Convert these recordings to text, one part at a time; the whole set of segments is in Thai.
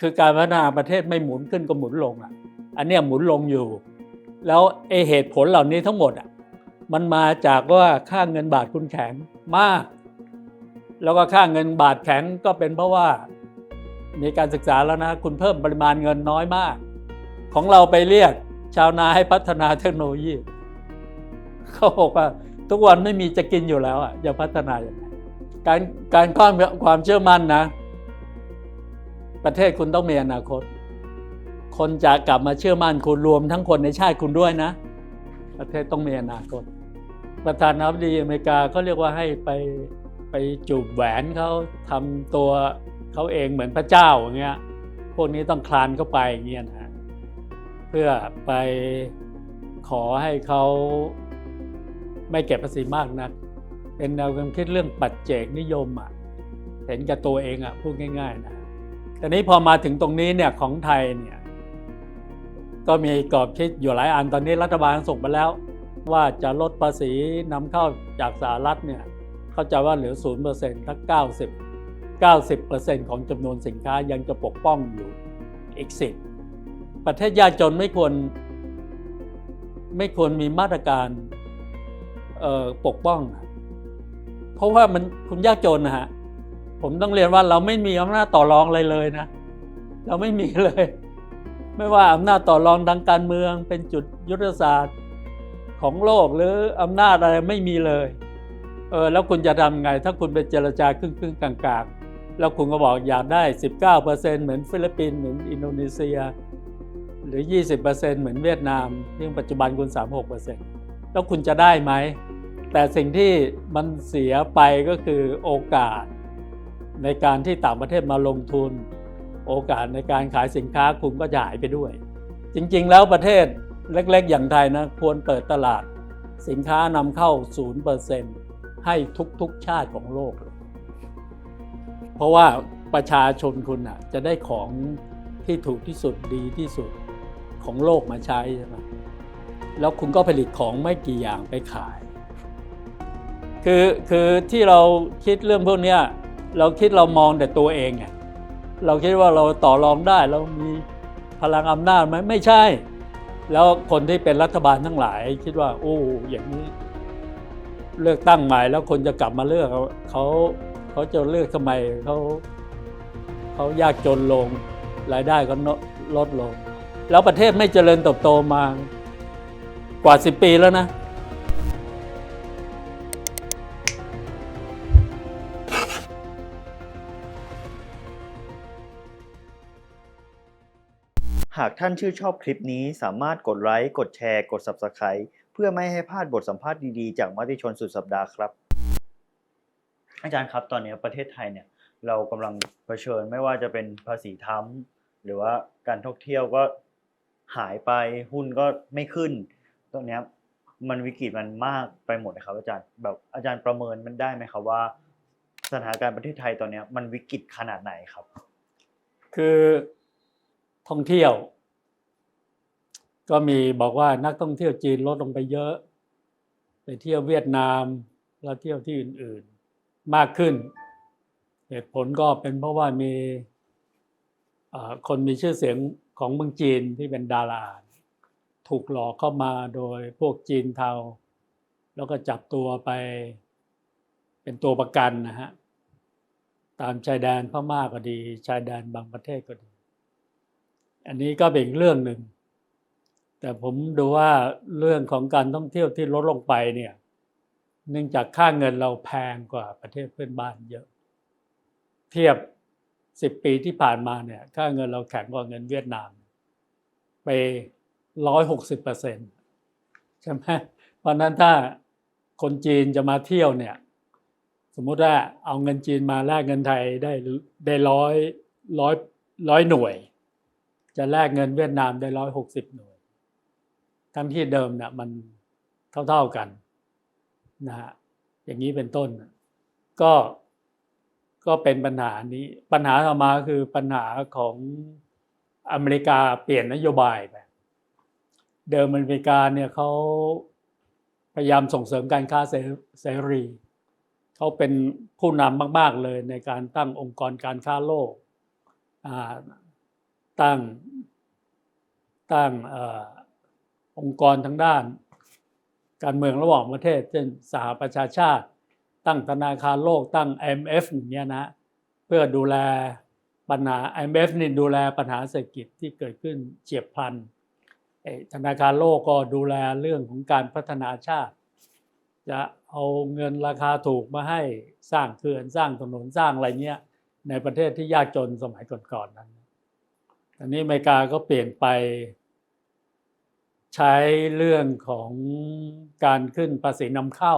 คือการพัฒนาประเทศไม่หมุนขึ้นก็หมุนลงอะ อันเนี้ยหมุนลงอยู่ แล้วไอเหตุผลเหล่านี้ทั้งหมดอะมันมาจากว่าค่าเงินบาทคุณแข็งมาก แล้วก็ค่าเงินบาทแข็งก็เป็นเพราะว่า มีการศึกษาแล้วนะ คุณเพิ่มปริมาณเงินน้อยมาก ของเราไปเรียกชาวนาให้พัฒนาเทคโนโลยีเขาบอกว่าทุกวันไม่มีจะกินอยู่แล้วอะจะพัฒนาอย่างไรการการความความเชื่อมั่นนะ ประเทศคุณต้องมีอนาคต คนจะกลับมาเชื่อมั่นคุณรวมทั้งคนในชาติคุณด้วยนะ ประเทศต้องมีอนาคต ประธานาธิบดีอเมริกาเขาเรียกว่าให้ไปไปจูบแหวนเขาทำตัวเขาเองเหมือนพระเจ้าอย่างเงี้ยพวกนี้ต้องคลานเข้าไปอย่างเงี้ยนะเพื่อไปขอให้เขาไม่เก็บภาษีมากนัก เป็นแนวความคิดเรื่องปัจเจกนิยมอะ เห็นกับตัวเองอะพูดง่าย ๆ นะ แต่นี้พอมาถึงตรงนี้เนี่ยของไทยเนี่ยก็มีกรอบคิดอยู่หลายอันตอนนี้รัฐบาลส่งมาแล้ว ว่าจะลดภาษีนำเข้าจากสหรัฐเนี่ยเข้าใจว่าเหลือศูนย์เปอร์เซ็นต์ถ้าเก้าสิบเก้าสิบเปอร์เซ็นต์ของจำนวนสินค้ายังจะปกป้องอยู่อีกสิบประเทศยากจนไม่ควรไม่ควรมีมาตรการปกป้อง เพราะว่ามันคุณยากจนนะฮะ ผมต้องเรียนว่าเราไม่มีอำนาจต่อรองอะไรเลยนะ เราไม่มีเลย ไม่ว่าอำนาจต่อรองทางการเมือง เป็นจุดยุทธศาสตร์ของโลกหรืออำนาจอะไรไม่มีเลยเออแล้วคุณจะทำไง ถ้าคุณไปเจรจาครึ่งครึ่งๆกลางๆ แล้วคุณก็บอกอยากได้ 19%เหมือนฟิลิปปินส์เหมือนอินโดนีเซีย หรือ 20%เหมือนเวียดนามซึ่งปัจจุบันคุณ 36%แล้วคุณจะได้ไหม แต่สิ่งที่มันเสียไปก็คือโอกาส ในการที่ต่างประเทศมาลงทุน โอกาสในการขายสินค้าคุณก็จะหายไปด้วย จริงๆ แล้วประเทศเล็กๆ อย่างไทยนะควรเปิดตลาด สินค้านำเข้า 0%ให้ทุกๆชาติของโลก เพราะว่าประชาชนคุณอะจะได้ของที่ถูกที่สุดดีที่สุดของโลกมาใช้ใช่ไหมแล้วคุณก็ผลิตของไม่กี่อย่างไปขาย คือคือที่เราคิดเรื่องพวกนี้ เราคิดเรามองแต่ตัวเองไงเราคิดว่าเราต่อรองได้เรามีพลังอำนาจไหมไม่ใช่ แล้วคนที่เป็นรัฐบาลทั้งหลาย คิดว่า โอ้อย่างนี้ เลือกตั้งใหม่แล้วคนจะกลับมาเลือกเขาเขาเขาจะเลือกทำไมเขาเขายากจนลงรายได้ก็ลดลง แล้วประเทศไม่เจริญเติบโตมากว่าสิบปีแล้วนะ หากท่านชื่นชอบคลิปนี้สามารถกดไลค์ กดแชร์ กด Subscribe เพื่อไม่ให้พลาดบทสัมภาษณ์ดีๆ จากมติชนสุดสัปดาห์ครับ อาจารย์ครับตอนนี้ประเทศไทยเนี่ยเรากำลังเผชิญไม่ว่าจะเป็นภาษีทั้มหรือว่าการท่องเที่ยวก็หายไปหุ้นก็ไม่ขึ้น ตรงนี้มันวิกฤตมันมากไปหมดเลยครับ อาจารย์แบบอาจารย์ประเมินมันได้ไหมครับว่า สถานการณ์ประเทศไทยตอนนี้มันวิกฤตขนาดไหนครับ คือ ท่องเที่ยว ก็มีบอกว่านักท่องเที่ยวจีนลดลงไปเยอะ ไปเที่ยวเวียดนามแล้วเที่ยวที่อื่นๆมากขึ้น เหตุผลก็เป็นเพราะว่ามีคนมีชื่อเสียงของเมืองจีนที่เป็นดาราถูกหลอกเข้ามาโดยพวกจีนเทา แล้วก็จับตัวไปเป็นตัวประกันนะฮะ ตามชายแดนพม่าก็ดี ชายแดนบางประเทศก็ดี อันนี้ก็เป็นอีกเรื่องหนึ่ง แต่ผมดูว่าเรื่องของการท่องเที่ยวที่ลดลงไปเนี่ย เนื่องจากค่าเงินเราแพงกว่าประเทศเพื่อนบ้านเยอะ เทียบสิบปีที่ผ่านมาเนี่ย ค่าเงินเราแข็งกว่าเงินเวียดนาม ไปร้อยหกสิบเปอร์เซ็นต์ใช่ไหมเพราะนั้นถ้าคนจีนจะมาเที่ยวเนี่ย สมมุติว่าเอาเงินจีนมาแลกเงินไทยได้ได้ร้อยร้อยร้อยหน่วย จะแลกเงินเวียดนามได้ร้อยหกสิบหน่วย ทั้งที่เดิมเนี่ยมันเท่าๆกันนะฮะอย่างนี้เป็นต้น ก็ก็เป็นปัญหานี้ ปัญหาต่อมาคือปัญหาของอเมริกาเปลี่ยนนโยบายไปเดิมอเมริกาเนี่ยเขาพยายามส่งเสริมการค้าเสรีเขาเป็นผู้นำมาก ๆ เลยในการตั้งองค์กรการค้าโลกอ่า ตั้งตั้งอองค์กรทางด้าน การเมืองระหว่างประเทศ เช่นสหประชาชาติ ตั้งธนาคารโลกตั้ง IMF อย่างเงี้ยนะเพื่อดูแลปัญหา IMF นี่ดูแลปัญหาเศรษฐกิจที่เกิดขึ้นเฉียบพลันธนาคารโลกก็ดูแลเรื่องของการพัฒนาชาติ จะเอาเงินราคาถูกมาให้สร้างเขื่อนสร้างถนนสร้างอะไรเงี้ยในประเทศที่ยากจนสมัยก่อนๆนั้น อันนี้อเมริกาก็เปลี่ยนไปใช้เรื่องของการขึ้นภาษีนำเข้า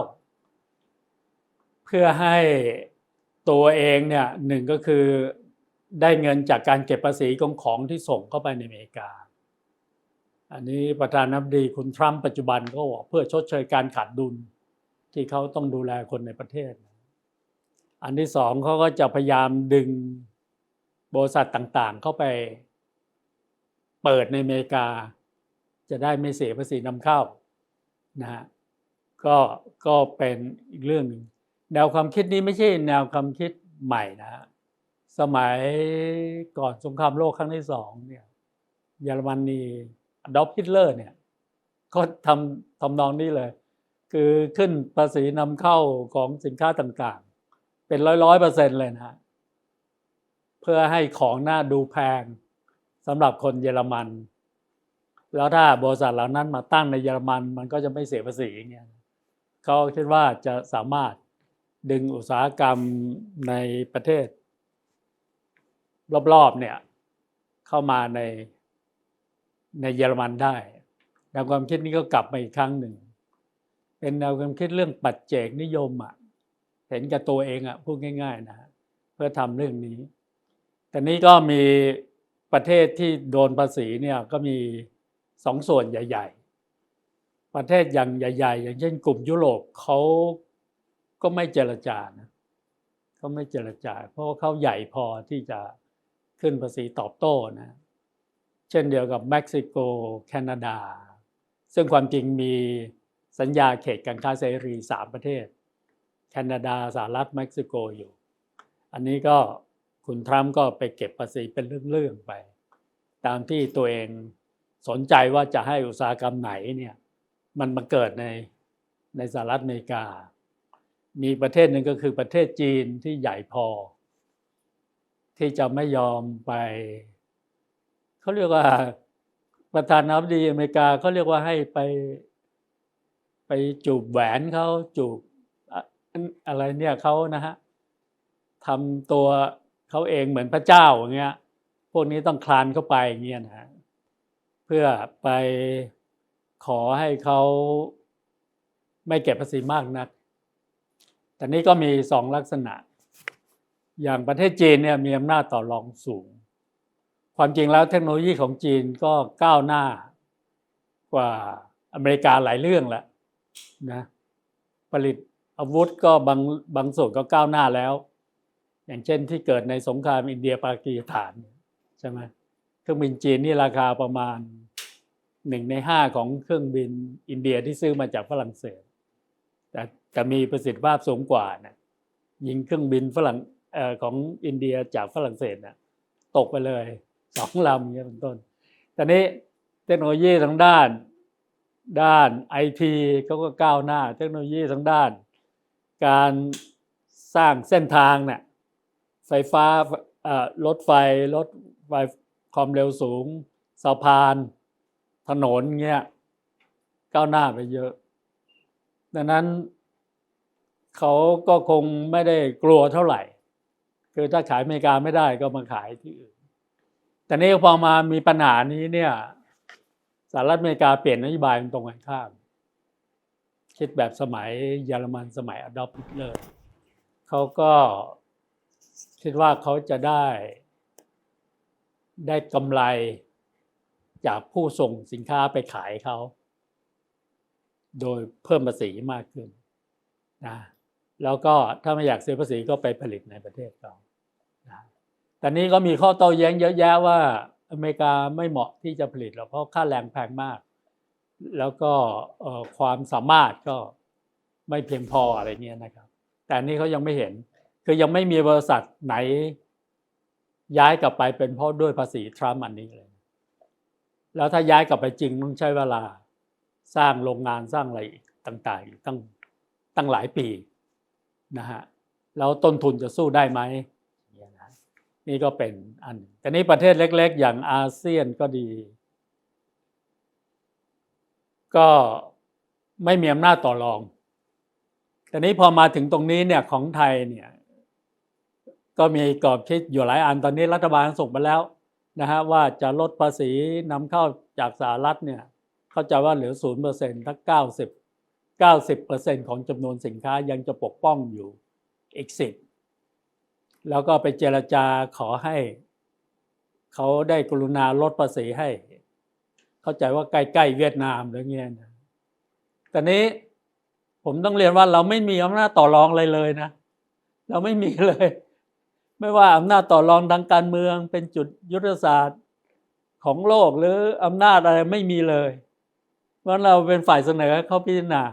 เพื่อให้ตัวเองเนี่ยหนึ่งก็คือได้เงินจากการเก็บภาษีของของที่ส่งเข้าไปในอเมริกา อันนี้ประธานาธิบดีคุณทรัมป์ปัจจุบันก็บอกเพื่อชดเชยการขาดดุลที่เขาต้องดูแลคนในประเทศ อันที่สองเขาก็จะพยายามดึงบริษัทต่างๆเข้าไป เปิดในอเมริกา จะได้ไม่เสียภาษีนำเข้านะฮะก็ก็เป็นอีกเรื่องหนึ่งแนวความคิดนี้ไม่ใช่แนวความคิดใหม่นะฮะสมัยก่อนสงครามโลกครั้งที่สองเนี่ยเยอรมนีดอล์ฟฮิตเลอร์เนี่ยก็ทำทำนองนี้เลย คือขึ้นภาษีนำเข้าของสินค้าต่างๆ เป็นร้อยร้อยเปอร์เซ็นต์เลยนะฮะเพื่อให้ของหน้าดูแพง สำหรับคนเยอรมัน แล้วถ้าบริษัทเหล่านั้นมาตั้งในเยอรมันมันก็จะไม่เสียภาษีเงี้ยเขาคิดว่าจะสามารถดึงอุตสาหกรรมในประเทศ รอบๆเนี่ยเข้ามาในในเยอรมันได้แนวความคิดนี้ก็กลับมาอีกครั้งหนึ่ง เป็นแนวความคิดเรื่องปัจเจกนิยมอะเห็นกับตัวเองอะพูดง่าย ๆ นะฮะเพื่อทำเรื่องนี้ แต่นี้ก็มี ประเทศที่โดนภาษีเนี่ยก็มีสองส่วนใหญ่ ๆ ประเทศอย่างใหญ่ ๆ อย่างเช่นกลุ่มยุโรปเขาก็ไม่เจรจานะเขาไม่เจรจา เพราะเขาใหญ่พอที่จะขึ้นภาษีตอบโต้นะเช่นเดียวกับเม็กซิโก แคนาดา ซึ่งความจริงมีสัญญาเขตการค้าเสรีสามประเทศ แคนาดาสหรัฐเม็กซิโกอยู่ อันนี้ก็ คุณทรัมป์ก็ไปเก็บภาษีเป็นเรื่องๆไป ตามที่ตัวเองสนใจว่าจะให้อุตสาหกรรมไหนเนี่ยมันมาเกิดในในสหรัฐอเมริกา มีประเทศหนึ่งก็คือประเทศจีนที่ใหญ่พอ ที่จะไม่ยอมไปเขาเรียกว่าประธานาธิบดีอเมริกาเขาเรียกว่าให้ไปไปจูบแหวนเขาจูบอะอะไรเนี่ยเขานะฮะทำตัว เขาเองเหมือนพระเจ้าอย่างเงี้ย พวกนี้ต้องคลานเข้าไปอย่างเงี้ยนะฮะเพื่อไปขอให้เขาไม่เก็บภาษีมากนัก แต่นี่ก็มีสองลักษณะ อย่างประเทศจีนเนี่ยมีอำนาจต่อรองสูง ความจริงแล้วเทคโนโลยีของจีนก็ก้าวหน้ากว่าอเมริกาหลายเรื่องแล้วนะผลิตอาวุธก็บางบางส่วนก็ก้าวหน้าแล้ว อย่างเช่นที่เกิดในสงครามอินเดียปากีสถานใช่ไหมเครื่องบินจีนนี่ราคาประมาณหนึ่งในห้าของเครื่องบินอินเดียที่ซื้อมาจากฝรั่งเศส แต่แต่มีประสิทธิภาพสูงกว่านะยิงเครื่องบินฝรั่งออของอินเดียจากฝรั่งเศสนะตกไปเลยสองลำเงี้ยเป็นต้นแต่นี้เทคโนโลยีทางด้านด้านไอทีเขาก็ก้าวหน้า เทคโนโลยีทางด้าน การสร้างเส้นทางเนี่ย ไฟฟ้ารถไฟรถไฟความเร็วสูงสะพาน ถนนเงี้ยก้าวหน้าไปเยอะ ดังนั้นเขาก็คงไม่ได้กลัวเท่าไหร่ คือถ้าขายอเมริกาไม่ได้ก็มาขายที่อื่น แต่นี่พอมามีปัญหานี้เนี่ยสหรัฐอเมริกาเปลี่ยนนโยบายตรงกันข้าม คิดแบบสมัยเยอรมันสมัยอดอล์ฟฮิตเลอร์เขาก็ คิดว่าเขาจะได้ได้กำไรจากผู้ส่งสินค้าไปขายเขา โดยเพิ่มภาษีมากขึ้นนะแล้วก็ถ้าไม่อยากเสียภาษีก็ไปผลิตในประเทศเขานะแต่นี้ก็มีข้อโต้แย้งเยอะแยะว่า อเมริกาไม่เหมาะที่จะผลิตหรอกเพราะค่าแรงแพงมาก แล้วก็ความสามารถก็ไม่เพียงพออะไรเงี้ยนะครับ แต่นนี้เขายังไม่เห็น คือยังไม่มีบริษัทไหน ย้ายกลับไปเป็นเพราะด้วยภาษีทรัมป์อันนี้เลย แล้วถ้าย้ายกลับไปจริงต้องใช้เวลาสร้างโรงงานสร้างอะไรต่างๆตั้งตั้งหลายปีนะฮะแล้วต้นทุนจะสู้ได้ไหมนี่ยนะนี่ก็เป็นอันแต่นี้ประเทศเล็ก ๆ อย่างอาเซียนก็ดี ก็ไม่มีอำนาจต่อรองแต่นี้พอมาถึงตรงนี้เนี่ยของไทยเนี่ย ก็มีกรอบคิดอยู่หลายอันตอนนี้รัฐบาลส่งไปแล้วนะฮะว่าจะลดภาษีนำเข้าจากสหรัฐเนี่ยเข้าใจว่าเหลือศูนย์เปอร์เซ็นต์ถ้าเก้าสิบเก้าสิบเปอร์เซ็นต์ของจำนวนสินค้ายังจะปกป้องอยู่อีกสิบแล้วก็ไปเจรจาขอให้ เขาได้กรุณาลดภาษีให้ เข้าใจว่าใกล้ๆเวียดนามหรือเงี้ยนะแต่นี้ผมต้องเรียนว่าเราไม่มีอำนาจต่อรองอะไรเลยนะ เราไม่มีเลย ไม่ว่าอำนาจต่อรองทางการเมืองเป็นจุดยุทธศาสตร์ของโลกหรืออำนาจอะไรไม่มีเลยเพราะเราเป็นฝ่ายเสนอเขาพิจารณา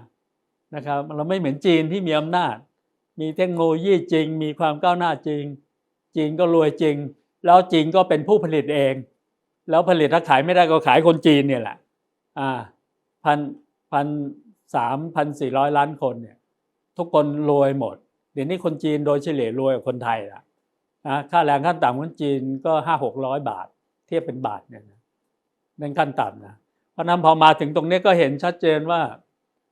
นะครับ เราไม่เหมือนจีนที่มีอำนาจ มีเทคโนโลยีจริง มีความก้าวหน้าจริง จีนก็รวยจริง แล้วจีนก็เป็นผู้ผลิตเอง แล้วผลิตถ้าขายไม่ได้ก็ขายคนจีนเนี่ยแหละอ่าพันพันสามพันสี่ร้อยล้านคนเนี่ยทุกคนรวยหมด เดี๋ยวนี้คนจีนโดยเฉลี่ยรวยกว่าคนไทยละ นะค่าแรงขั้นต่ำของจีนก็ห้าหกร้อยบาท เทียบเป็นบาทเนี่ยนะนั่นขั้นต่ำนะเพราะนั้นพอมาถึงตรงนี้ก็เห็นชัดเจนว่า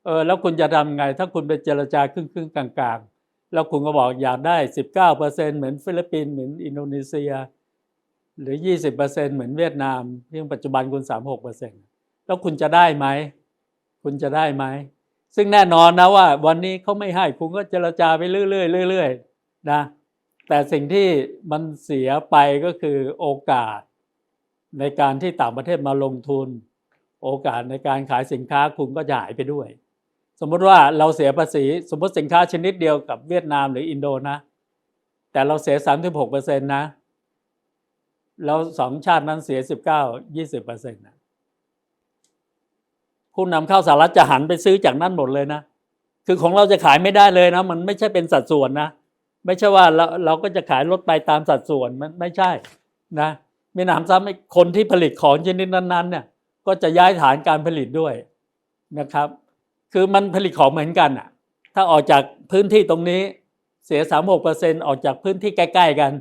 เออแล้วคุณจะทำไง ถ้าคุณไปเจรจาครึ่งครึ่งกลางๆ แล้วคุณก็บอกอยากได้สิบเก้าเปอร์เซ็นเหมือนฟิลิปปินส์เหมือนอินโดนีเซีย หรือยี่สิบเปอร์เซ็นเหมือนเวียดนามที่ปัจจุบันคุณสามหกเปอร์เซ็นแล้วคุณจะได้ไหม คุณจะได้ไหม ซึ่งแน่นอนนะว่าวันนี้เขาไม่ให้คุณก็เจรจาไปเรื่อยๆเรื่อยๆนะ แต่สิ่งที่มันเสียไปก็คือโอกาสในการที่ต่างประเทศมาลงทุน โอกาสในการขายสินค้าคุณก็จะหายไปด้วย สมมติว่าเราเสียภาษีสมมติสินค้าชนิดเดียวกับเวียดนามหรืออินโดนะ แต่เราเสียสามสิบหกเปอร์เซ็นต์นะแล้วสองชาตินั้นเสียสิบเก้ายี่สิบเปอร์เซ็นต์นะผู้นำเข้าสหรัฐจะหันไปซื้อจากนั่นหมดเลยนะ คือของเราจะขายไม่ได้เลยนะ มันไม่ใช่เป็นสัดส่วนนะ ไม่ใช่ว่าเราเราก็จะขายลดไปตามสัดส่วนมันไม่ใช่นะมีหนำซ้ำคนที่ผลิตของชนิดนั้นๆเนี่ยก็จะย้ายฐานการผลิตด้วยนะครับ คือมันผลิตของเหมือนกันอะถ้าออกจากพื้นที่ตรงนี้เสียสามหกเปอร์เซ็นออกจากพื้นที่ใกล้ ๆ กัน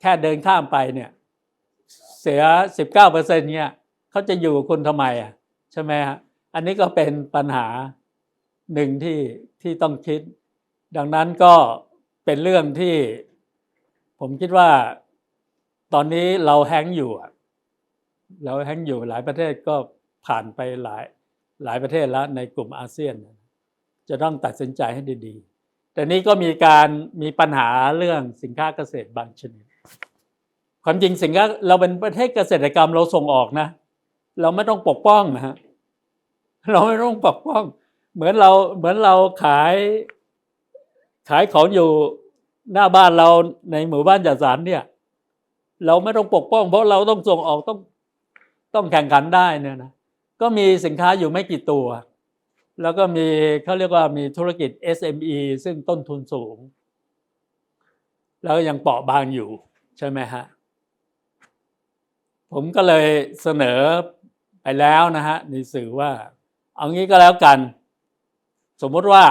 แค่เดินข้ามไปเนี่ยเสียสิบเก้าเปอร์เซ็นเนี่ยเขาจะอยู่กับคุณทำไมอะใช่ไหมฮะอันนี้ก็เป็นปัญหาหนึ่งที่ที่ต้องคิด ดังนั้นก็ เป็นเรื่องที่ผมคิดว่าตอนนี้เราแฮงก์อยู่เราแฮงก์อยู่หลายประเทศก็ผ่านไปหลายหลายประเทศแล้วในกลุ่มอาเซียน จะต้องตัดสินใจให้ดีๆ แต่นี้ก็มีการมีปัญหาเรื่องสินค้าเกษตรบางชนิด ความจริงสินค้าเราเป็นประเทศเกษตรกรรมเราส่งออกนะ เราไม่ต้องปกป้องนะฮะเราไม่ต้องปกป้อง เหมือนเราเหมือนเราขาย ขายของอยู่หน้าบ้านเราในหมู่บ้านจัดสรรเนี่ย เราไม่ต้องปกป้อง เพราะเราต้องส่งออกต้องต้องแข่งขันได้เนี่ยนะก็มีสินค้าอยู่ไม่กี่ตัว แล้วก็มีเขาเรียกว่ามีธุรกิจ SME ซึ่งต้นทุนสูง แล้วยังเปราะบางอยู่ใช่ไหมฮะผมก็เลยเสนอไปแล้วนะฮะในสื่อว่า เอางี้ก็แล้วกัน สมมติว่า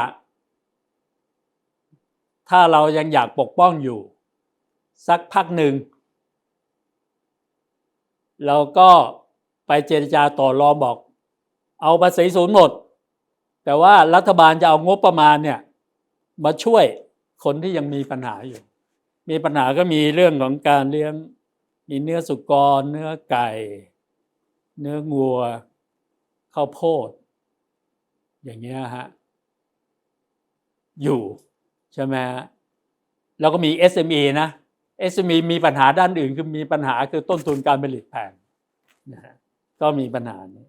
ถ้าเรายังอยากปกป้องอยู่ สักพักหนึ่ง เราก็ไปเจรจาต่อรองบอก เอาภาษีศูนย์หมด แต่ว่ารัฐบาลจะเอางบประมาณเนี่ยมาช่วยคนที่ยังมีปัญหาอยู่ มีปัญหาก็มีเรื่องของการเลี้ยง มีเนื้อสุกร เนื้อไก่ เนื้องัว ข้าวโพด อย่างเงี้ยฮะ อยู่ ใช่ไหมฮะแล้วก็มี SME นะ SME มีปัญหาด้านอื่นคือมีปัญหาคือต้นทุนการผลิตแพงนะฮะก็มีปัญหานี้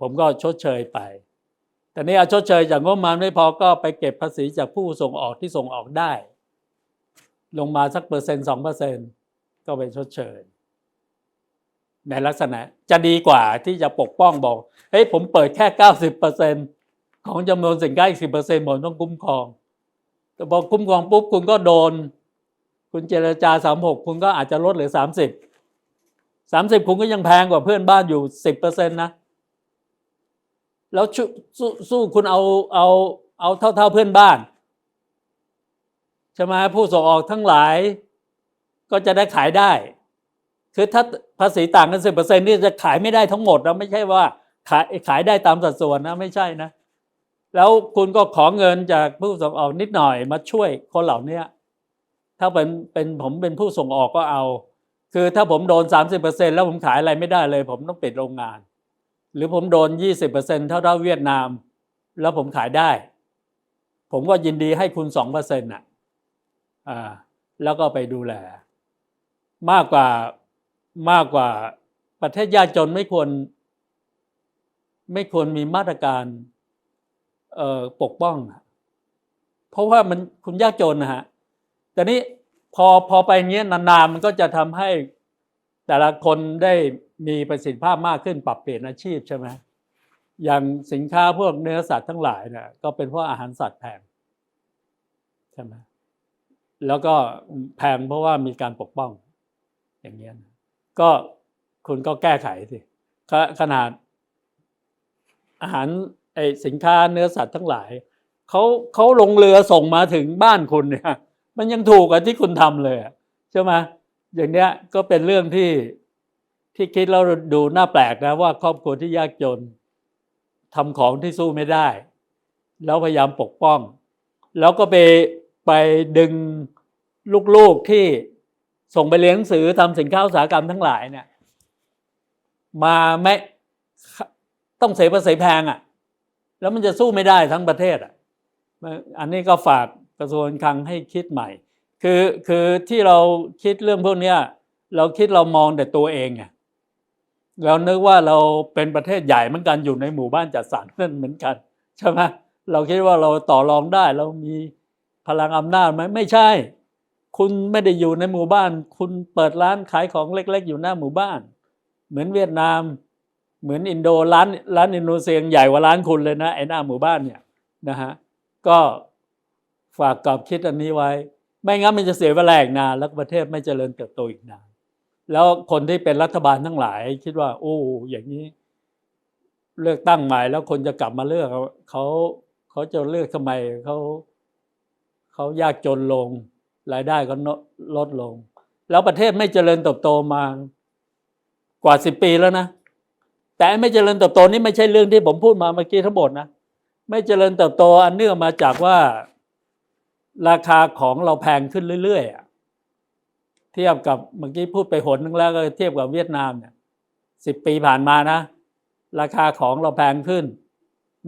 ผมก็ชดเชยไปแต่นี่เอาชดเชยจากงบประมาณไม่พอก็ไปเก็บภาษีจากผู้ส่งออกที่ส่งออกได้ ลงมาสักเปอร์เซ็นต์สองเปอร์เซ็นต์ก็ไปชดเชยในลักษณะจะดีกว่าที่จะปกป้องบอกเฮ้ยผมเปิดแค่เก้าสิบเปอร์เซ็นของจำนวนสินค้าอีกสิบเปอร์เซ็นต์ผมต้องคุ้มครอง แต่พอคุ้มครองปุ๊บคุณก็โดน คุณเจรจาสามหกคุณก็อาจจะลดเหลือสามสิบสามสิบคุณก็ยังแพงกว่าเพื่อนบ้านอยู่สิบเปอร์เซ็นต์นะ แล้วสู้สู้คุณเอาเอาเอาเท่าเท่าเพื่อนบ้านใช่ไหมผู้ส่งออกทั้งหลายก็จะได้ขายได้ คือถ้าภาษีต่างกันสิบเปอร์เซ็นต์นี่จะขายไม่ได้ทั้งหมดนะไม่ใช่ว่าขายขายได้ตามสัดส่วนนะไม่ใช่นะ แล้วคุณก็ขอเงินจากผู้ส่งออกนิดหน่อยมาช่วยคนเหล่านี้ถ้าเป็นเป็นผมเป็นผู้ส่งออกก็เอา คือถ้าผมโดนสามสิบเปอร์เซ็นแล้วผมขายอะไรไม่ได้เลย ผมต้องปิดโรงงาน หรือผมโดนยี่สิบเปอร์เซ็นเท่าเท่าเวียดนาม แล้วผมขายได้ ผมก็ยินดีให้คุณสองเปอร์เซ็นต์่ะอ่าแล้วก็ไปดูแล มากกว่ามากกว่าประเทศยากจนไม่ควร ไม่ควรมีมาตรการ ปกป้อง เพราะว่ามันคุณยากจนนะฮะแต่นี้พอพอไปอย่างเงี้ยนานๆมันก็จะทำให้แต่ละคนได้มีประสิทธิภาพมากขึ้นปรับเปลี่ยนอาชีพใช่ไหมอย่างสินค้าพวกเนื้อสัตว์ทั้งหลายเนี่ยก็เป็นเพราะอาหารสัตว์แพงใช่ไหมแล้วก็แพงเพราะว่ามีการปกป้อง อย่างเงี้ยก็คุณก็แก้ไขสิขนาดอาหาร ไอสินค้าเนื้อสัตว์ทั้งหลายเขาเขาลงเรือส่งมาถึงบ้านคุณเนี่ย มันยังถูกกว่าที่คุณทำเลยใช่ไหมอย่างเนี้ยก็เป็นเรื่องที่ที่คิดแล้วดูน่าแปลกนะว่าครอบครัวที่ยากจนทำของที่สู้ไม่ได้ แล้วพยายามปกป้อง แล้วก็ไปไปดึงลูกๆที่ส่งไปเรียนหนังสือทำสินค้าอุตสาหกรรมทั้งหลายเนี่ย มาไม่ต้องเสียภาษีแพงอะ่ะ แล้วมันจะสู้ไม่ได้ทั้งประเทศอะอันนี้ก็ฝากกระทรวงการคลังให้คิดใหม่ คือคือที่เราคิดเรื่องพวกนี้เราคิดเรามองแต่ตัวเองไงเรานึกว่าเราเป็นประเทศใหญ่เหมือนกันอยู่ในหมู่บ้านจัดสรรนั่นเหมือนกันใช่ไหมเราคิดว่าเราต่อรองได้ เรามีพลังอำนาจไหมไม่ใช่ คุณไม่ได้อยู่ในหมู่บ้าน คุณเปิดร้านขายของเล็ก ๆ อยู่หน้าหมู่บ้าน เหมือนเวียดนาม เหมือนอินโดร้านร้านอินโดนีเซียใหญ่กว่าร้านคุณเลยนะไอ้หน้าหมู่บ้านเนี่ยนะฮะก็ฝากกรอบคิดอันนี้ไว้ ไม่งั้นมันจะเสียเวลาอีกนานแล้วประเทศไม่เจริญเติบโตอีกนานแล้วคนที่เป็นรัฐบาลทั้งหลาย คิดว่า โอ้อย่างนี้ เลือกตั้งใหม่แล้วคนจะกลับมาเลือกเขาเขาจะเลือกทำไมเขาเขายากจนลง รายได้ก็ลดลง แล้วประเทศไม่เจริญเติบโตมากว่าสิบปีแล้วนะ แต่ไม่เจริญเติบโตนี่ไม่ใช่เรื่องที่ผมพูดมาเมื่อกี้ทั้งหมดนะไม่เจริญเติบโตอันเนื่องมาจากว่า ราคาของเราแพงขึ้นเรื่อยๆเทียบกับเมื่อกี้พูดไปหนนึงแล้วก็เทียบกับเวียดนามเนี่ยสิบปีผ่านมานะ ราคาของเราแพงขึ้น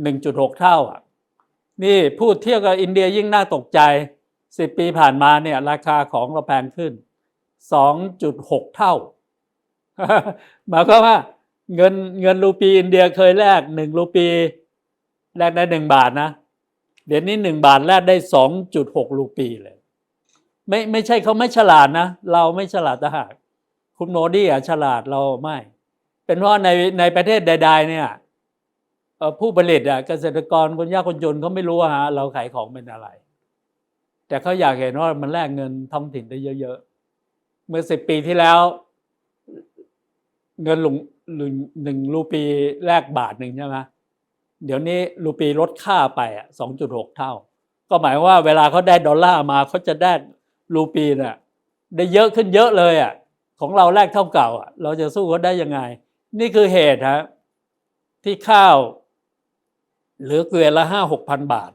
หนึ่งจุดหกเท่าอะนี่พูดเทียบกับอินเดียยิ่งน่าตกใจสิบปีผ่านมาเนี่ย ราคาของเราแพงขึ้นสองจุดหกเท่าหมายความว่า เงินเงินรูปีอินเดียเคยแลกหนึ่งรูปีแลกได้หนึ่งบาทนะ เดี๋ยวนี้หนึ่งบาทแลกได้สองจุดหกรูปีเลย ไม่ไม่ใช่เขาไม่ฉลาดนะ เราไม่ฉลาดทหารคุณโมดีอะฉลาดเราไม่ เป็นเพราะในในประเทศใด ๆ เนี่ยผู้ผลิตอะเกษตรกรคนยากคนจนเขาไม่รู้ว่าเราขายของเป็นอะไร แต่เขาอยากเห็นว่ามันแลกเงินท้องถิ่นได้เยอะ ๆ เมื่อสิบปีที่แล้ว เงินหลง หนึ่งหนึ่งรูปีแลกบาทหนึ่งใช่ไหมเดี๋ยวนี้รูปีลดค่าไปอะสองจุดหกเท่า ก็หมายว่าเวลาเขาได้ดอลลาร์มาเขาจะได้รูปีเนี่ยได้เยอะขึ้นเยอะเลยอะของเราแลกเท่าเก่าอะเราจะสู้เขาได้ยังไง นี่คือเหตุฮะที่ข้าวเหลือเกวียนละห้าหกพันบาท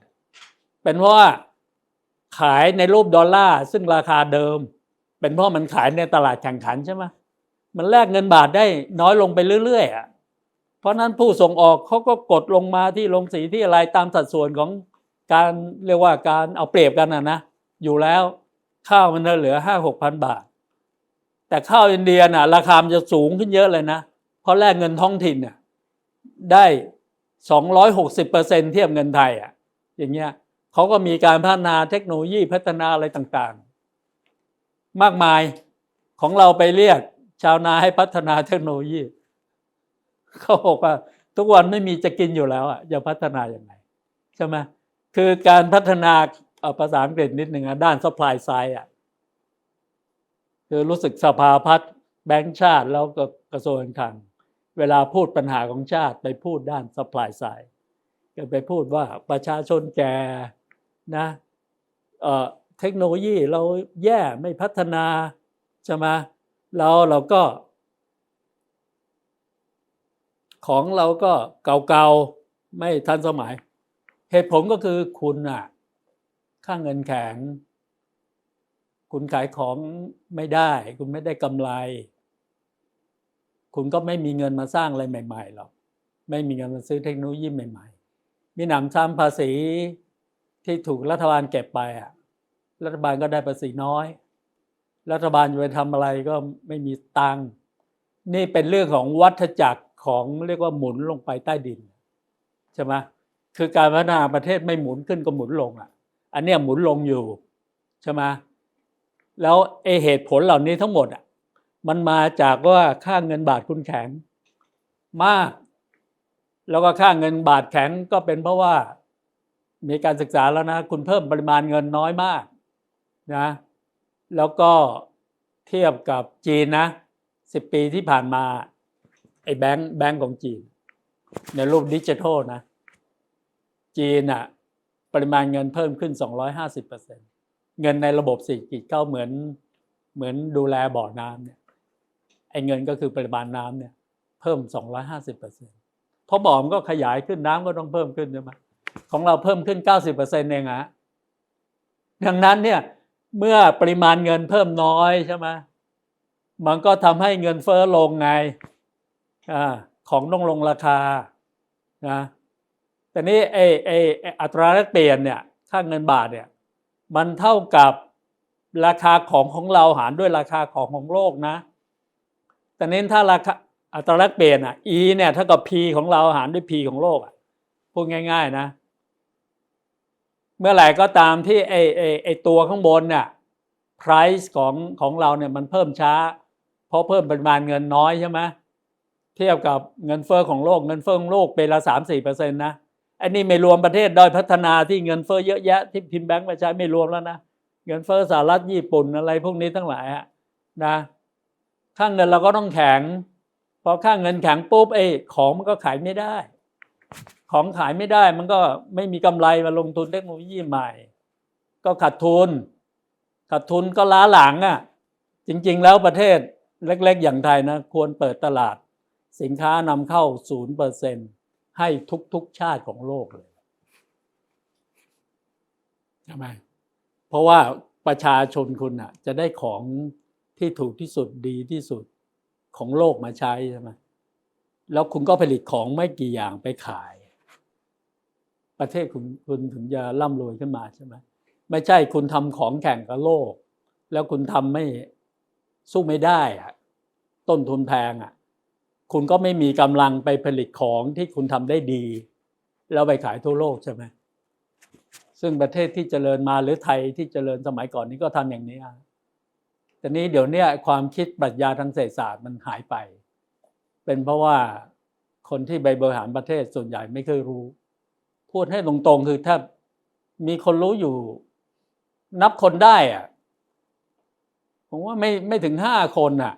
เป็นเพราะว่าขายในรูปดอลลาร์ซึ่งราคาเดิม เป็นเพราะมันขายในตลาดแข่งขันใช่ไหม มันแลกเงินบาทได้น้อยลงไปเรื่อยๆอะเพราะนั้นผู้ส่งออกเขาก็กดลงมาที่ลงสีที่อะไรตามสัดส่วนของการเรียกว่าการเอาเปรียบกันนะนะอยู่แล้วข้าวมันเหลือห้าหกพันบาท แต่ข้าวอินเดียน่ะราคามันจะสูงขึ้นเยอะเลยนะ เพราะแลกเงินท้องถิ่นน่ะได้สองร้อยหกสิบเปอร์เซ็นเทียบเงินไทยอะอย่างเงี้ยเขาก็มีการพัฒนาเทคโนโลยีพัฒนาอะไรต่างๆ มากมายของเราไปเรียก ชาวนาให้พัฒนาเทคโนโลยีเขาบอกว่า ทุกวันไม่มีจะกินอยู่แล้วอะจะพัฒนาอย่างไรใช่ไหมคือการพัฒนาเอาภาษาอังกฤษนิดหนึ่งด้าน supply side อะคือรู้สึกสภาพัฒน์แบงก์ชาติแล้วก็กระทรวงการคลัง เวลาพูดปัญหาของชาติไปพูดด้าน supply side ก็ไปพูดว่าประชาชนแก่นะเอ่อเทคโนโลยีเราแย่ไม่พัฒนาใช่ไหม แล้วเราก็ ของเราก็เก่าๆไม่ทันสมัย เหตุผลก็คือคุณอะค่าเงินแข็ง คุณขายของไม่ได้ คุณไม่ได้กำไร คุณก็ไม่มีเงินมาสร้างอะไรใหม่ๆหรอกไม่มีเงินมาซื้อเทคโนโลยีใหม่ ๆ มีหนำซ้ำภาษีที่ถูกรัฐบาลเก็บไปอะ รัฐบาลก็ได้ภาษีน้อย รัฐบาลจะไปทำอะไรก็ไม่มีตังค์นี่เป็นเรื่องของวัฏจักรของเรียกว่าหมุนลงไปใต้ดินใช่ไหมคือการพัฒนาประเทศไม่หมุนขึ้นก็หมุนลงอะ อันเนี้ยหมุนลงอยู่ใช่ไหมแล้วไอเหตุผลเหล่านี้ทั้งหมดอะมันมาจากว่าค่าเงินบาทคุณแข็งมาก แล้วก็ค่าเงินบาทแข็งก็เป็นเพราะว่า มีการศึกษาแล้วนะ คุณเพิ่มปริมาณเงินน้อยมากนะ แล้วก็เทียบกับจีนนะสิบปีที่ผ่านมา ไอ้แบงค์แบงค์ของจีน ในรูปดิจิทัลนะ จีนอะปริมาณเงินเพิ่มขึ้น 250%เงินในระบบเศรษฐกิจก็เหมือนเหมือนดูแลบ่อน้ำเนี่ยไอ้เงินก็คือปริมาณน้ำเนี่ย เพิ่ม 250%เพราะบ่อมันก็ขยายขึ้นน้ำก็ต้องเพิ่มขึ้นใช่ไหมของเราเพิ่มขึ้น 90%เองอะดังนั้นเนี่ย เมื่อปริมาณเงินเพิ่มน้อยใช่ไหมมันก็ทำให้เงินเฟ้อลงไงอาของต้องลงราคานะแต่นี้ไอ้ไอ้ไอ้อัตราแลกเปลี่ยนเนี่ยค่าเงินบาทเนี่ยมันเท่ากับราคาของของเราหารด้วยราคาของของโลกนะแต่นี้ถ้าราคาอัตราแลกเปลี่ยนอะ e เนี่ยเท่ากับ p ของเราหารด้วย p ของโลกอะพูดง่าย ๆ นะ เมื่อไหร่ก็ตามที่ไอไอไอตัวข้างบนเนี่ย price ของของเราเนี่ยมันเพิ่มช้า เพราะเพิ่มปริมาณเงินน้อยใช่ไหมเทียบกับเงินเฟ้อของโลกเงินเฟ้อของโลกเป็นละสามสี่เปอร์เซ็นต์นะอันนี้ไม่รวมประเทศด้อยพัฒนาที่เงินเฟ้อเยอะแยะที่พิมพ์แบงก์มาใช้ไม่รวมแล้วนะเงินเฟ้อสหรัฐญี่ปุ่นอะไรพวกนี้ทั้งหลายอะนะค่าเงินเราก็ต้องแข็งพอค่าเงินแข็งปุ๊บไอ้ของมันก็ขายไม่ได้ ของขายไม่ได้มันก็ไม่มีกำไรมาลงทุนเทคโนโลยีใหม่ ก็ขาดทุนขาดทุนก็ล้าหลังอะจริง ๆ แล้วประเทศเล็ก ๆ อย่างไทยนะควรเปิดตลาด สินค้านำเข้าศูนย์เปอร์เซ็นให้ทุก ๆ ชาติของโลกเลยทำไมเพราะว่าประชาชนคุณอะ จะได้ของที่ถูกที่สุดดีที่สุดของโลกมาใช้ใช่ไหม แล้วคุณก็ผลิตของไม่กี่อย่างไปขาย ประเทศคุณคุณถึงจะร่ำรวยขึ้นมาใช่ไหมไม่ใช่คุณทำของแข่งกับโลก แล้วคุณทำไม่สู้ไม่ได้อะต้นทุนแพงอะ คุณก็ไม่มีกำลังไปผลิตของที่คุณทำได้ดี แล้วไปขายทั่วโลกใช่ไหมซึ่งประเทศที่เจริญมาหรือไทยที่เจริญสมัยก่อนนี้ก็ทำอย่างนี้อะแต่นี้เดี๋ยวนี้ความคิดปรัชญาทางเศรษฐศาสตร์มันหายไป เป็นเพราะว่าคนที่ไปบริหารประเทศส่วนใหญ่ไม่เคยรู้ พูดให้ตรงๆคือถ้ามีคนรู้อยู่ นับคนได้อะผมว่าไม่ไม่ถึงห้าคนอะ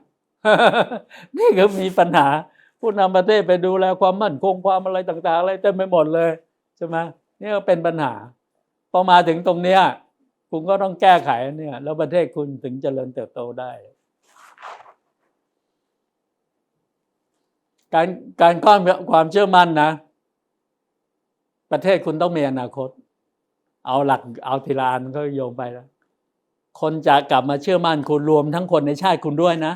นี่คือมีปัญหา ผู้นำประเทศไปดูแลความมั่นคงความอะไรต่าง ๆ อะไรเต็มไปหมดเลยใช่ไหมนี่ก็เป็นปัญหาพอมาถึงตรงเนี้ยคุณก็ต้องแก้ไขเนี่ย แล้วประเทศคุณถึงเจริญเติบโตได้ การการก้อนความเชื่อมั่นนะ ประเทศคุณต้องมีอนาคต เอาหลักเอาทีลานก็โยงไปแล้วคนจะกลับมาเชื่อมั่นคุณรวมทั้งคนในชาติคุณด้วยนะ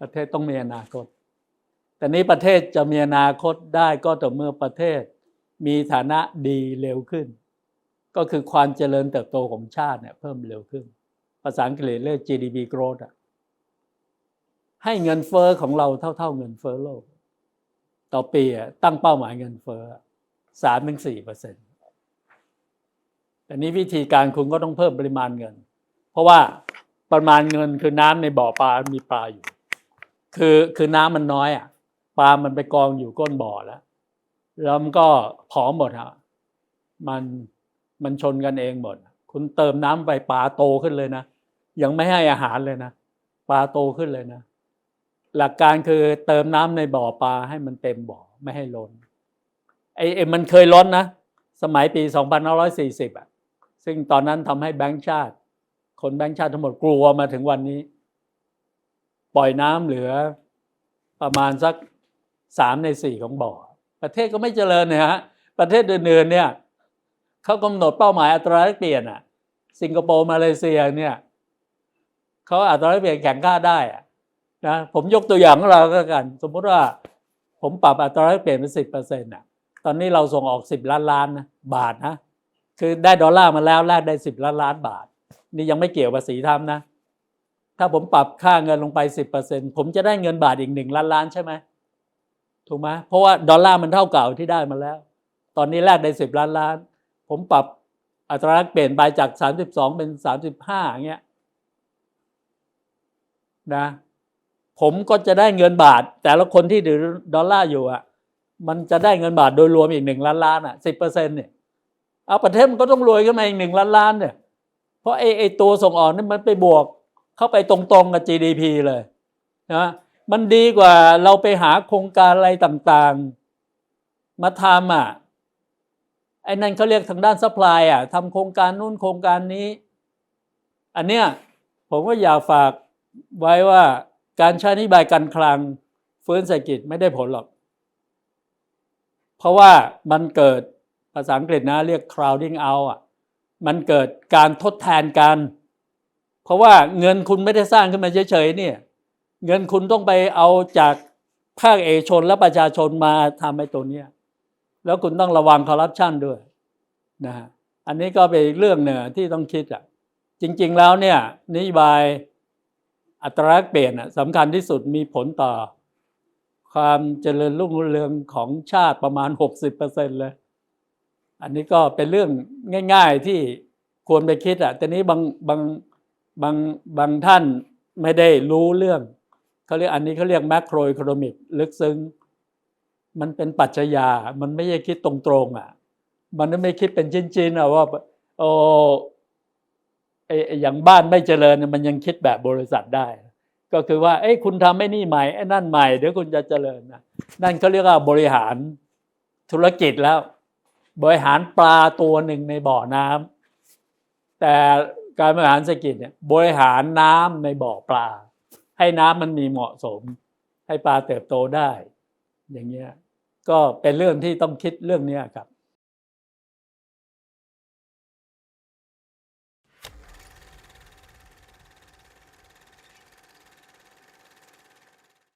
ประเทศต้องมีอนาคต แต่นี้ประเทศจะมีอนาคตได้ก็ต่อเมื่อประเทศ มีฐานะดีเร็วขึ้น ก็คือความเจริญเติบโตของชาติเนี่ยเพิ่มเร็วขึ้น ภาษาอังกฤษเรียก GDP growth อะ ให้เงินเฟอ้อของเราเท่า ๆ เงินเฟอ้อโลก ต่อปีอะตั้งเป้าหมายเงินเฟอ้อสามถึงสี่เปอร์เซ็นต์แต่นี้วิธีการคุณก็ต้องเพิ่มปริมาณเงิน เพราะว่าปริมาณเงินคือน้ำในบ่อปลา มีปลาอยู่ คือคือน้ำมันน้อยอะ ปลา มันไปกองอยู่ก้นบ่อแล้ว แล้วมันก็ผอมหมดฮะมันมันชนกันเองหมด คุณเติมน้ำไปปลาโตขึ้นเลยนะ ยังไม่ให้อาหารเลยนะ ปลาโตขึ้นเลยนะ หลักการคือเติมน้ำในบ่อปลาให้มันเต็มบ่อไม่ให้ล้นไอ้ไอ้มันเคยล้นนะ สมัยปี 2540 อะ ซึ่งตอนนั้นทำให้แบงก์ชาติ คนแบงก์ชาติทั้งหมดกลัวมาถึงวันนี้ ปล่อยน้ำเหลือประมาณสักสามในสี่ของบ่อ ประเทศก็ไม่เจริญนี่ยฮะ ประเทศอื่นๆเนี่ยเขากำหนดเป้าหมายอัตราแลกเปลี่ยนอะ สิงคโปร์มาเลเซียเนี่ยเขาอัตราแลกเปลี่ยนแข่งข้าได้อะ นะผมยกตัวอย่างของเราก็แล้วกัน สมมติว่าผมปรับอัตราแลกเปลี่ยนเป็นสิบเปอร์เซ็นต์อะตอนนี้เราส่งออกสิบล้านล้านนะบาทนะคือได้ดอลลาร์มาแล้วแลกได้สิบล้านล้านบาท นี่ยังไม่เกี่ยวภาษีทำนะ ถ้าผมปรับค่าเงินลงไปสิบเปอร์เซ็นผมจะได้เงินบาทอีกหนึ่งล้านล้านใช่ไหมถูกไหมเพราะว่าดอลลาร์มันเท่าเก่าที่ได้มาแล้ว ตอนนี้แลกได้สิบล้านล้าน ผมปรับอัตราแลกเปลี่ยนไปจากสามสิบสองเป็นสามสิบห้าเงี้ยนะ ผมก็จะได้เงินบาท แต่ละคนที่ถือดอลลาร์อยู่อะ มันจะได้เงินบาทโดยรวมอีกหนึ่งล้านล้านอะสิบเปอร์เซ็นต์เนี่ยเอาประเทศมันก็ต้องรวยขึ้นมาอีกหนึ่งล้านล้านเนี่ย เพราะไอ้ไอ้ตัวส่งออกนี่มันไปบวกเข้าไปตรงๆกับ GDP เลยนะมันดีกว่าเราไปหาโครงการอะไรต่างๆ มาทำอะไอ้นั่นเขาเรียกทางด้านซัพพลายอะทำโครงการนู่นโครงการนี้ อันเนี้ยผมก็อยากฝากไว้ว่า การใช้นโยบายการคลังฟื้นเศรษฐกิจไม่ได้ผลหรอก เพราะว่ามันเกิดภาษาอังกฤษนะเรียก crowding out อะมันเกิดการทดแทนกัน เพราะว่าเงินคุณไม่ได้สร้างขึ้นมาเฉยๆเนี่ย เงินคุณต้องไปเอาจากภาคเอกชนและประชาชนมาทำให้ตัวเนี้ยแล้วคุณต้องระวังคอร์รัปชันด้วยนะฮะอันนี้ก็เป็นเรื่องเหนึ่งที่ต้องคิดอะจริง ๆ แล้วเนี่ยนโยบาย อัตราแลกเปลี่ยนสำคัญที่สุดมีผลต่อ ความเจริญรุ่งเรืองของชาติประมาณ 60%เลย อันนี้ก็เป็นเรื่องง่าย ๆที่ควรไปคิดอะแต่นี้บางบางบางบางท่านไม่ได้รู้เรื่องเขาเรียกอันนี้เขาเรียกแมกโร e ค o นมิกลึกซึ้งมันเป็นปัจจัยา มันไม่ใช่คิดตรงๆอะ มันไม่คิดเป็นชิ้นๆอะว่าโอ้ ไอ้อย่างบ้านไม่เจริญมันยังคิดแบบบริษัทได้ ก็คือว่า เอ้ยคุณทำไอ้นี่ใหม่ไอ้นั่นใหม่เดี๋ยวคุณจะเจริญนะนั่นเขาเรียกว่าบริหารธุรกิจแล้ว บริหารปลาตัวหนึ่งในบ่อน้ำแต่การบริหารเศรษฐกิจเนี่ยบริหารน้ำในบ่อปลา ให้น้ำมันมีเหมาะสม ให้ปลาเติบโตได้ อย่างเงี้ยก็เป็นเรื่องที่ต้องคิดเรื่องเนี้ครับ